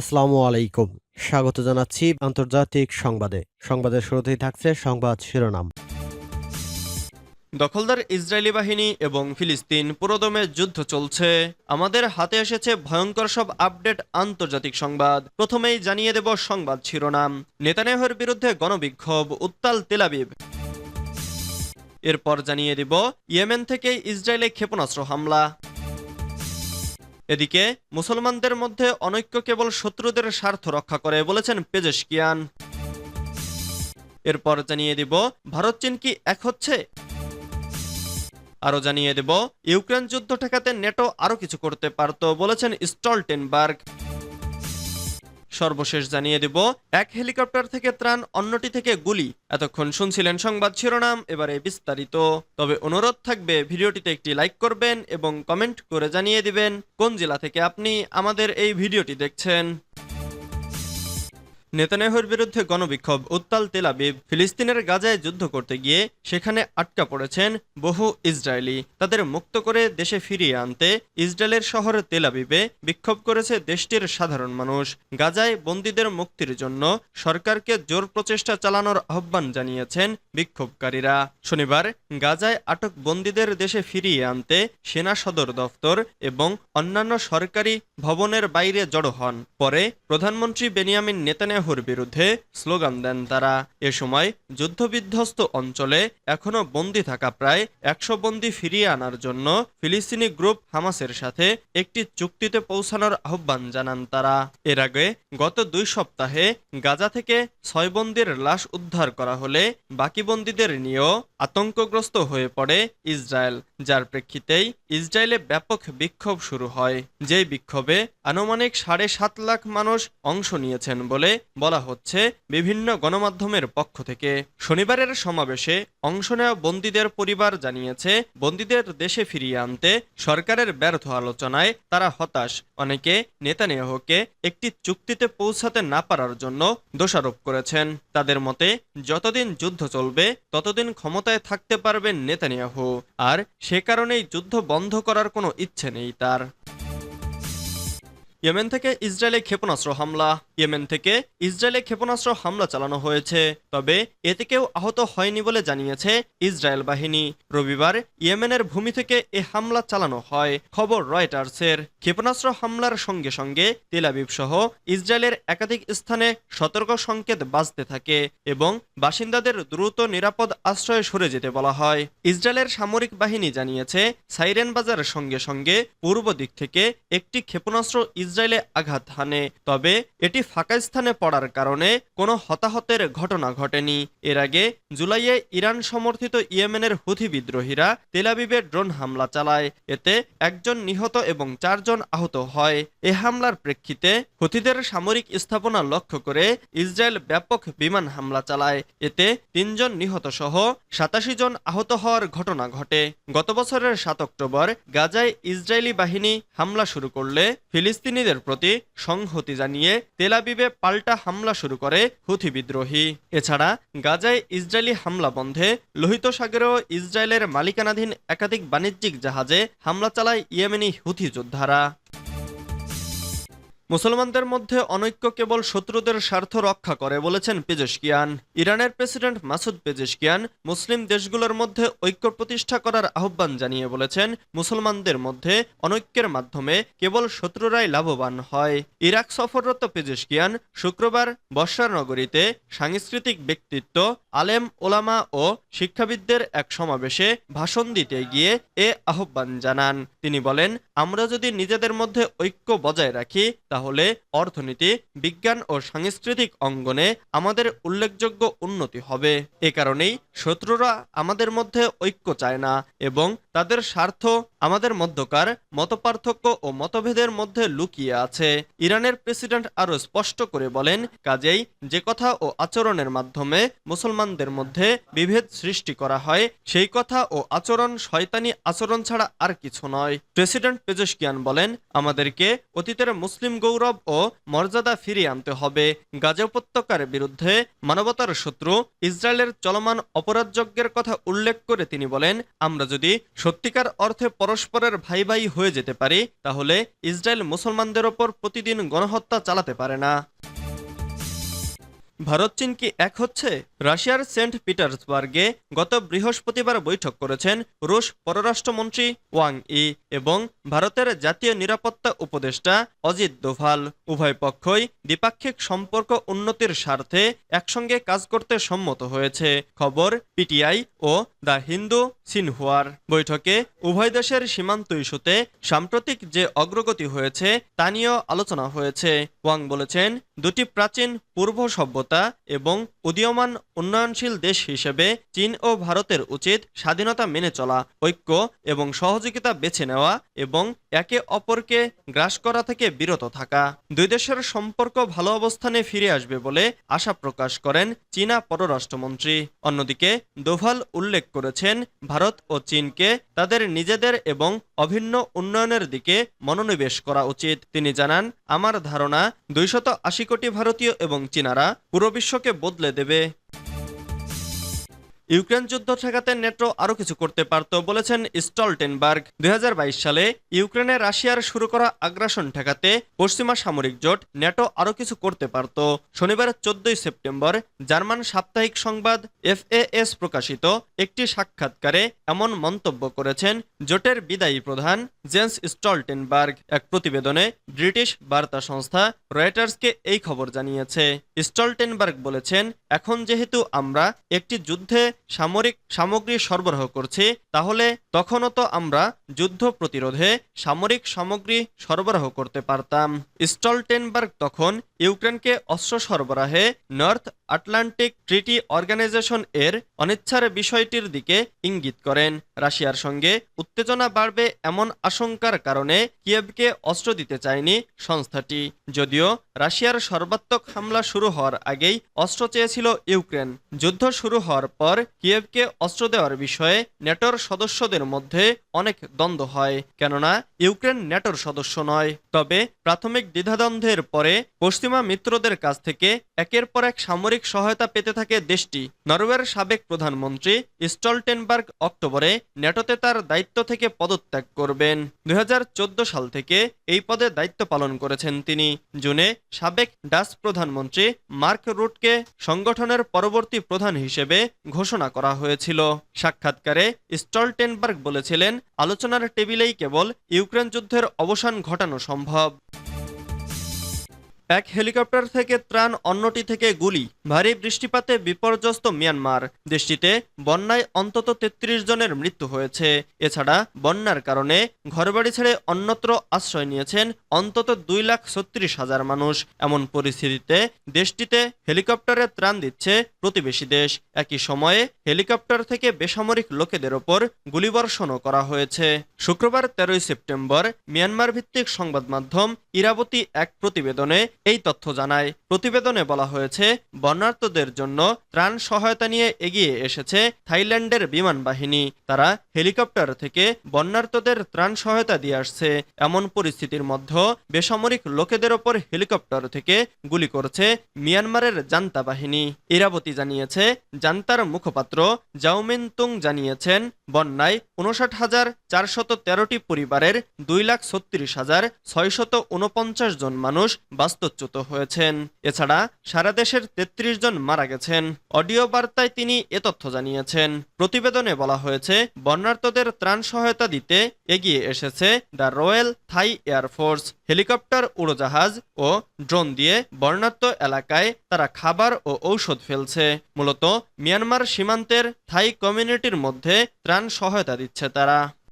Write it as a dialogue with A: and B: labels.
A: আসসালামু আলাইকুম স্বাগত জানাচ্ছি আন্তর্জাতিক সংবাদে সংবাদের শুরুতেই থাকছে সংবাদ শিরোনাম
B: দখলদার ইসরায়েলি বাহিনী এবং ফিলিস্তিন পুরোদমে যুদ্ধ চলছে আমাদের হাতে এসেছে ভয়ঙ্কর সব আপডেট আন্তর্জাতিক সংবাদ প্রথমেই জানিয়ে দেব সংবাদ শিরোনাম নেতানেহর বিরুদ্ধে গণবিক্ষোভ উত্তাল তেলাবিব এরপর জানিয়ে দেব ইয়েমেন থেকে ইসরায়েলে ক্ষেপণাস্ত্র হামলা এদিকে মুসলমানদের মধ্যে অনৈক্য কেবল শত্রুদের স্বার্থ রক্ষা করে বলেছেন পেজেশকিয়ান এরপর জানিয়ে দিব ভারত চীন কি এক হচ্ছে আরও জানিয়ে দেব ইউক্রেন যুদ্ধ ঠেকাতে নেটো আরও কিছু করতে পারত বলেছেন স্টলটেনবার্গ সর্বশেষ জানিয়ে দেব এক হেলিকপ্টার থেকে ত্রাণ অন্যটি থেকে গুলি এতক্ষণ শুনছিলেন সংবাদ শিরোনাম এবারে বিস্তারিত তবে অনুরোধ থাকবে ভিডিওটিতে একটি লাইক করবেন এবং কমেন্ট করে জানিয়ে দিবেন কোন জেলা থেকে আপনি আমাদের এই ভিডিওটি দেখছেন নেতানেহর বিরুদ্ধে গণবিক্ষোভ উত্তাল তেলাবিব ফিলিস্তিনের গাজায় যুদ্ধ করতে গিয়ে সেখানে আটকা পড়েছেন বহু ইসরায়েলি তাদের মুক্ত করে দেশে ফিরিয়ে আনতে ইসরায়েলের শহর তেলাবিবে বিক্ষোভ করেছে দেশটির সাধারণ মানুষ গাজায় বন্দীদের মুক্তির জন্য সরকারকে জোর প্রচেষ্টা চালানোর আহ্বান জানিয়েছেন বিক্ষোভকারীরা শনিবার গাজায় আটক বন্দীদের দেশে ফিরিয়ে আনতে সেনা সদর দফতর এবং অন্যান্য সরকারি ভবনের বাইরে জড়ো হন পরে প্রধানমন্ত্রী বেনিয়ামিন নেতানে নেতানিয়াহুর বিরুদ্ধে স্লোগান দেন তারা এ সময় যুদ্ধবিধ্বস্ত অঞ্চলে এখনও বন্দি থাকা প্রায় একশো বন্দি ফিরিয়ে আনার জন্য ফিলিস্তিনি গ্রুপ হামাসের সাথে একটি চুক্তিতে পৌঁছানোর আহ্বান জানান তারা এর আগে গত দুই সপ্তাহে গাজা থেকে ছয় বন্দির লাশ উদ্ধার করা হলে বাকি বন্দীদের নিয়েও আতঙ্কগ্রস্ত হয়ে পড়ে ইসরায়েল যার প্রেক্ষিতেই ইসরায়েলে ব্যাপক বিক্ষোভ শুরু হয় যেই বিক্ষোভে আনুমানিক সাড়ে সাত লাখ মানুষ অংশ নিয়েছেন বলে বলা হচ্ছে বিভিন্ন গণমাধ্যমের পক্ষ থেকে শনিবারের সমাবেশে অংশ নেওয়া বন্দীদের পরিবার জানিয়েছে বন্দীদের দেশে ফিরিয়ে আনতে সরকারের ব্যর্থ আলোচনায় তারা হতাশ অনেকে নেতানিয়াহকে একটি চুক্তিতে পৌঁছাতে না পারার জন্য দোষারোপ করেছেন তাদের মতে যতদিন যুদ্ধ চলবে ততদিন ক্ষমতায় থাকতে পারবেন নেতানিয়াহ আর সে কারণেই যুদ্ধ বন্ধ করার কোনো ইচ্ছে নেই তার ইয়েমেন থেকে ইসরায়েলে ক্ষেপণাস্ত্র হামলা ইয়েমেন থেকে ইসরায়েলে ক্ষেপণাস্ত্র হামলা চালানো হয়েছে তবে এতে কেউ আহত হয়নি বলে জানিয়েছে ইসরায়েল বাহিনী রবিবার ইয়েমেনের ভূমি থেকে এ হামলা চালানো হয় খবর রয়টার্সের ক্ষেপণাস্ত্র হামলার সঙ্গে সঙ্গে তেলাবিব সহ ইসরায়েলের একাধিক স্থানে সতর্ক সংকেত বাজতে থাকে এবং বাসিন্দাদের দ্রুত নিরাপদ আশ্রয়ে সরে যেতে বলা হয় ইসরায়েলের সামরিক বাহিনী জানিয়েছে সাইরেন বাজার সঙ্গে সঙ্গে পূর্ব দিক থেকে একটি ক্ষেপণাস্ত্র ইসরায়েলে আঘাত হানে তবে এটি ফাঁকা স্থানে পড়ার কারণে কোনো হতাহতের ঘটনা ঘটেনি এর আগে জুলাইয়ে ইরান সমর্থিত ইয়েমেনের হুথি বিদ্রোহীরা তেলাবিবে ড্রোন হামলা চালায় এতে একজন নিহত এবং চারজন আহত হয় এ হামলার প্রেক্ষিতে হুথিদের সামরিক স্থাপনা লক্ষ্য করে ইসরায়েল ব্যাপক বিমান হামলা চালায় এতে তিনজন নিহত সহ সাতাশি জন আহত হওয়ার ঘটনা ঘটে গত বছরের সাত অক্টোবর গাজায় ইসরায়েলি বাহিনী হামলা শুরু করলে ফিলিস্তিনিদের প্রতি সংহতি জানিয়ে তেল তেলাবিবে পাল্টা হামলা শুরু করে হুথি বিদ্রোহী এছাড়া গাজায় ইসরায়েলি হামলা বন্ধে লোহিত সাগরেও ইসরায়েলের মালিকানাধীন একাধিক বাণিজ্যিক জাহাজে হামলা চালায় ইয়েমেনি হুথি যোদ্ধারা মুসলমানদের মধ্যে অনৈক্য কেবল শত্রুদের স্বার্থ রক্ষা করে বলেছেন পেজেশকিয়ান ইরানের প্রেসিডেন্ট মাসুদ পেজেশকিয়ান মুসলিম দেশগুলোর মধ্যে ঐক্য প্রতিষ্ঠা করার আহ্বান জানিয়ে বলেছেন মুসলমানদের মধ্যে অনৈক্যের মাধ্যমে কেবল শত্রুরাই লাভবান হয় ইরাক সফররত পেজেশকিয়ান শুক্রবার বর্ষার নগরীতে সাংস্কৃতিক ব্যক্তিত্ব আলেম ওলামা ও শিক্ষাবিদদের এক সমাবেশে ভাষণ দিতে গিয়ে এ আহ্বান জানান তিনি বলেন আমরা যদি নিজেদের মধ্যে ঐক্য বজায় রাখি তাহলে অর্থনীতি বিজ্ঞান ও সাংস্কৃতিক অঙ্গনে আমাদের উল্লেখযোগ্য উন্নতি হবে এ কারণেই শত্রুরা আমাদের মধ্যে ঐক্য চায় না এবং তাদের স্বার্থ আমাদের মধ্যকার মতপার্থক্য ও মতভেদের মধ্যে লুকিয়ে আছে ইরানের প্রেসিডেন্ট আরও স্পষ্ট করে বলেন কাজেই যে কথা ও আচরণের মাধ্যমে মুসলমান মুসলমানদের মধ্যে বিভেদ সৃষ্টি করা হয় সেই কথা ও আচরণ শয়তানি আচরণ ছাড়া আর কিছু নয় প্রেসিডেন্ট পেজস্কিয়ান বলেন আমাদেরকে অতীতের মুসলিম গৌরব ও মর্যাদা ফিরিয়ে আনতে হবে গাজা উপত্যকার বিরুদ্ধে মানবতার শত্রু ইসরায়েলের চলমান অপরাধযজ্ঞের কথা উল্লেখ করে তিনি বলেন আমরা যদি সত্যিকার অর্থে পরস্পরের ভাই ভাই হয়ে যেতে পারি তাহলে ইসরায়েল মুসলমানদের ওপর প্রতিদিন গণহত্যা চালাতে পারে না ভারত চীন কি এক হচ্ছে রাশিয়ার সেন্ট পিটার্সবার্গে গত বৃহস্পতিবার বৈঠক করেছেন রুশ পররাষ্ট্রমন্ত্রী ওয়াং ই এবং ভারতের জাতীয় নিরাপত্তা উপদেষ্টা অজিত দোভাল উভয় পক্ষই দ্বিপাক্ষিক সম্পর্ক উন্নতির স্বার্থে একসঙ্গে কাজ করতে সম্মত হয়েছে খবর পিটিআই ও দ্য হিন্দু সিনহুয়ার বৈঠকে উভয় দেশের সীমান্ত ইস্যুতে সাম্প্রতিক যে অগ্রগতি হয়েছে তা নিয়েও আলোচনা হয়েছে ওয়াং বলেছেন দুটি প্রাচীন পূর্ব সভ্যতা সতর্কতা এবং উদীয়মান উন্নয়নশীল দেশ হিসেবে চীন ও ভারতের উচিত স্বাধীনতা মেনে চলা ঐক্য এবং সহযোগিতা বেছে নেওয়া এবং একে অপরকে গ্রাস করা থেকে বিরত থাকা দুই দেশের সম্পর্ক ভালো অবস্থানে ফিরে আসবে বলে আশা প্রকাশ করেন চীনা পররাষ্ট্রমন্ত্রী অন্যদিকে দোভাল উল্লেখ করেছেন ভারত ও চীনকে তাদের নিজেদের এবং অভিন্ন উন্নয়নের দিকে মনোনিবেশ করা উচিত তিনি জানান আমার ধারণা দুইশত কোটি ভারতীয় এবং চীনারা পুরো বিশ্বকে বদলে দেবে ইউক্রেন যুদ্ধ ঠেকাতে নেটো আরও কিছু করতে পারত বলেছেন স্টলটেনবার্গ দুই সালে ইউক্রেনে রাশিয়ার শুরু করা আগ্রাসন ঠেকাতে পশ্চিমা সামরিক জোট নেটো আরও কিছু করতে পারত শনিবার চোদ্দই সেপ্টেম্বর জার্মান সাপ্তাহিক সংবাদ এফএএস প্রকাশিত একটি সাক্ষাৎকারে এমন মন্তব্য করেছেন জোটের বিদায়ী প্রধান জেন্স স্টলটেনবার্গ এক প্রতিবেদনে ব্রিটিশ বার্তা সংস্থা রয়টার্সকে এই খবর জানিয়েছে স্টলটেনবার্গ বলেছেন এখন যেহেতু আমরা একটি যুদ্ধে সামরিক সামগ্রী সরবরাহ করছি তাহলে তখনও তো আমরা যুদ্ধ প্রতিরোধে সামরিক সামগ্রী সরবরাহ করতে পারতাম স্টলটেনবার্গ তখন ইউক্রেনকে অস্ত্র সরবরাহে নর্থ আটলান্টিক ট্রিটি অর্গানাইজেশন এর অনিচ্ছার বিষয়টির দিকে ইঙ্গিত করেন রাশিয়ার সঙ্গে উত্তেজনা বাড়বে এমন আশঙ্কার কারণে কিয়েভকে অস্ত্র দিতে চায়নি সংস্থাটি যদিও রাশিয়ার সর্বাত্মক হামলা শুরু হওয়ার আগেই অস্ত্র চেয়েছিল ইউক্রেন যুদ্ধ শুরু হওয়ার পর কিয়েভকে অস্ত্র দেওয়ার বিষয়ে নেটোর সদস্যদের মধ্যে অনেক দ্বন্দ্ব হয় কেননা ইউক্রেন নেটোর সদস্য নয় তবে প্রাথমিক দ্বিধাদ্বন্দ্বের পরে পশ্চিমা মিত্রদের কাছ থেকে একের পর এক সামরিক সহায়তা পেতে থাকে দেশটি নরওয়ের সাবেক প্রধানমন্ত্রী স্টলটেনবার্গ অক্টোবরে নেটোতে তার দায়িত্ব থেকে পদত্যাগ করবেন দুই সাল থেকে এই পদে দায়িত্ব পালন করেছেন তিনি জুনে সাবেক ডাচ প্রধানমন্ত্রী মার্ক রুটকে সংগঠনের পরবর্তী প্রধান হিসেবে ঘোষণা করা হয়েছিল সাক্ষাৎকারে স্টলটেনবার্গ বলেছিলেন আলোচনার টেবিলেই কেবল ইউক্রেন যুদ্ধের অবসান ঘটানো সম্ভব এক হেলিকপ্টার থেকে ত্রাণ অন্যটি থেকে গুলি ভারী বৃষ্টিপাতে বিপর্যস্ত মিয়ানমার দেশটিতে বন্যায় অন্তত ৩৩ জনের মৃত্যু হয়েছে এছাড়া বন্যার কারণে ঘরবাড়ি ছেড়ে অন্যত্র আশ্রয় নিয়েছেন অন্তত দুই লাখ ছত্রিশ হাজার মানুষ এমন পরিস্থিতিতে দেশটিতে হেলিকপ্টারে ত্রাণ দিচ্ছে প্রতিবেশী দেশ একই সময়ে হেলিকপ্টার থেকে বেসামরিক লোকেদের ওপর গুলিবর্ষণও করা হয়েছে শুক্রবার তেরোই সেপ্টেম্বর মিয়ানমার ভিত্তিক সংবাদ মাধ্যম ইরাবতী এক প্রতিবেদনে এই তথ্য জানায় প্রতিবেদনে বলা হয়েছে বন্যার্থদের জন্য ত্রাণ সহায়তা নিয়ে এগিয়ে এসেছে থাইল্যান্ডের বিমান বাহিনী তারা হেলিকপ্টার থেকে বন্যার্থদের ত্রাণ সহায়তা দিয়ে আসছে এমন পরিস্থিতির মধ্যে বেসামরিক লোকেদের ওপর হেলিকপ্টার থেকে গুলি করছে মিয়ানমারের জান্তা বাহিনী ইরাবতী জানিয়েছে জান্তার মুখপাত্র জাউমিন তুং জানিয়েছেন বন্যায় উনষাট হাজার চারশত তেরোটি পরিবারের দুই লাখ ছত্রিশ হাজার ছয়শত উনপঞ্চাশ জন মানুষ বাস্তব পদচ্যুত হয়েছেন এছাড়া সারা দেশের ৩৩ জন মারা গেছেন অডিও বার্তায় তিনি এ তথ্য জানিয়েছেন প্রতিবেদনে বলা হয়েছে বন্যার্থদের ত্রাণ সহায়তা দিতে এগিয়ে এসেছে the Royal Thai Air Force helicopter উড়োজাহাজ ও ড্রোন দিয়ে বর্ণাত্ম এলাকায় তারা খাবার ও ঔষধ ফেলছে মূলত মিয়ানমার সীমান্তের থাই কমিউনিটির মধ্যে ত্রাণ সহায়তা দিচ্ছে তারা